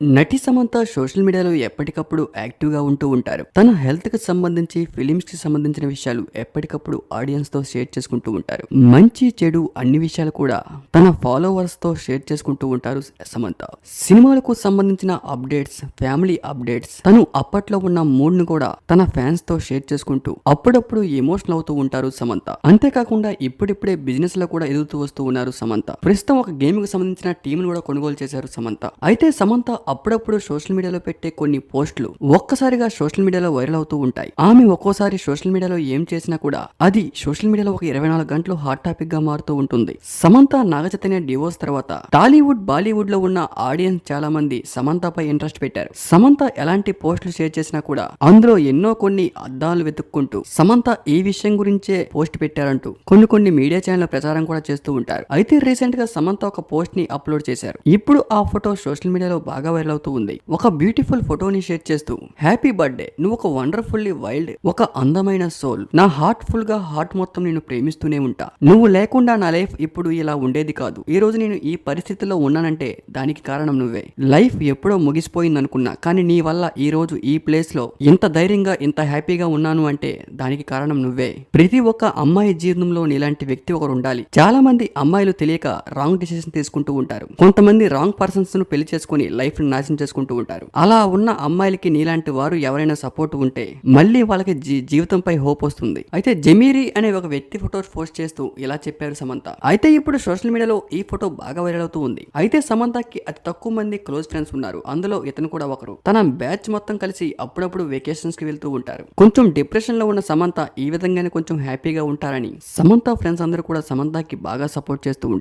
నటి సమంత సోషల్ మీడియాలో ఎప్పటికప్పుడు యాక్టివ్గా ఉంటూ ఉంటారు. తన హెల్త్కి సంబంధించి ఫిలిమ్స్కి సంబంధించిన విషయాలు ఎప్పటికప్పుడు ఆడియన్స్తో షేర్ చేసుకుంటూ ఉంటారు. మంచి చెడు అన్ని విషయాలు కూడా తన ఫాలోవర్స్తో షేర్ చేసుకుంటూ ఉంటారు సమంత. సినిమాలకు సంబంధించిన అప్డేట్స్ ఫ్యామిలీ అప్డేట్స్ తను అప్పట్లో ఉన్న మూడ్ను కూడా తన ఫ్యాన్స్తో షేర్ చేసుకుంటూ అప్పుడప్పుడు ఎమోషనల్ అవుతూ ఉంటారు సమంత. అంతేకాకుండా ఇప్పుడిప్పుడే బిజినెస్లో కూడా ఎదుగుతూ వస్తూ ఉన్నారు సమంత. ప్రస్తుతం ఒక గేమ్కి సంబంధించిన టీంను కూడా కొనుగోలు చేశారు సమంత. అయితే సమంత అప్పుడప్పుడు సోషల్ మీడియాలో పెట్టే కొన్ని పోస్టులు ఒక్కసారిగా సోషల్ మీడియాలో వైరల్ అవుతూ ఉంటాయి. ఆమె ఒక్కోసారి సోషల్ మీడియాలో ఏం చేసినా కూడా అది సోషల్ మీడియాలో ఒక ఇరవై నాలుగు గంటలు హాట్ టాపిక్గా మారుతూ ఉంటుంది. సమంత నాగచైతన్య డివోర్స్ తర్వాత టాలీవుడ్ బాలీవుడ్లో ఉన్న ఆడియన్స్ చాలా మంది సమంతపై ఇంట్రెస్ట్ పెట్టారు. సమంత ఎలాంటి పోస్టులు షేర్ చేసినా కూడా అందులో ఎన్నో కొన్ని అద్దాలు వెతుక్కుంటూ సమంత ఈ విషయం గురించే పోస్ట్ పెట్టారంటూ కొన్ని కొన్ని మీడియా ఛానల్ ప్రచారం కూడా చేస్తూ ఉంటారు. అయితే రీసెంట్గా సమంత ఒక పోస్ట్ని అప్లోడ్ చేశారు. ఇప్పుడు ఆ ఫోటో సోషల్ మీడియాలో బాగా వైరల్ అవుతూ ఉంది. ఒక బ్యూటిఫుల్ ఫోటోని షేర్ చేస్తూ హ్యాపీ బర్త్డే నువ్వు ఒక వండర్ఫుల్లీ వైల్డ్ ఒక అందమైన సోల్ నా హార్ట్ ఫుల్గా హార్ట్ మొత్తం నేను ప్రేమిస్తూనే ఉంటా. నువ్వు లేకుండా నా లైఫ్ ఇప్పుడు ఇలా ఉండేది కాదు. ఈ రోజు నేను ఈ పరిస్థితిలో ఉన్నానంటే దానికి కారణం నువ్వే. లైఫ్ ఎప్పుడో ముగిసిపోయింది అనుకున్నా కానీ నీ వల్ల ఈ రోజు ఈ ప్లేస్లో ఇంత ధైర్యంగా ఇంత హ్యాపీగా ఉన్నాను అంటే దానికి కారణం నువ్వే. ప్రతి ఒక్క అమ్మాయి జీవితంలో నీలాంటి వ్యక్తి ఒకరు ఉండాలి. చాలా మంది అమ్మాయిలు తెలియక రాంగ్ డిసిషన్ తీసుకుంటూ ఉంటారు. కొంతమంది రాంగ్ పర్సన్స్ను పెళ్ళి చేసుకుని లైఫ్ జీవితాలను నాశనం చేసుకుంటూ ఉంటారు. అలా ఉన్న అమ్మాయిలకి నీలాంటి వారు ఎవరైనా సపోర్ట్ ఉంటే మళ్ళీ వాళ్ళకి జీ- జీవితంపై హోప్ వస్తుంది. అయితే జమీరి అనే ఒక వ్యక్తి ఫోటో పోస్ట్ చేస్తూ ఇలా చెప్పారు సమంత. అయితే ఇప్పుడు సోషల్ మీడియాలో ఈ ఫోటో బాగా వైరల్ అవుతూ ఉంది. అయితే సమంతకి అతి తక్కువ మంది క్లోజ్ ఫ్రెండ్స్ ఉన్నారు. అందులో ఇతను కూడా ఒకరు. తన బ్యాచ్ మొత్తం కలిసి అప్పుడప్పుడు వెకేషన్స్కి వెళ్తూ ఉంటారు. కొంచెం డిప్రెషన్లో ఉన్న సమంత ఈ విధంగానే కొంచెం హ్యాపీగా ఉంటారని సమంత ఫ్రెండ్స్ అందరూ కూడా సమంతకి బాగా సపోర్ట్ చేస్తూ ఉంటారు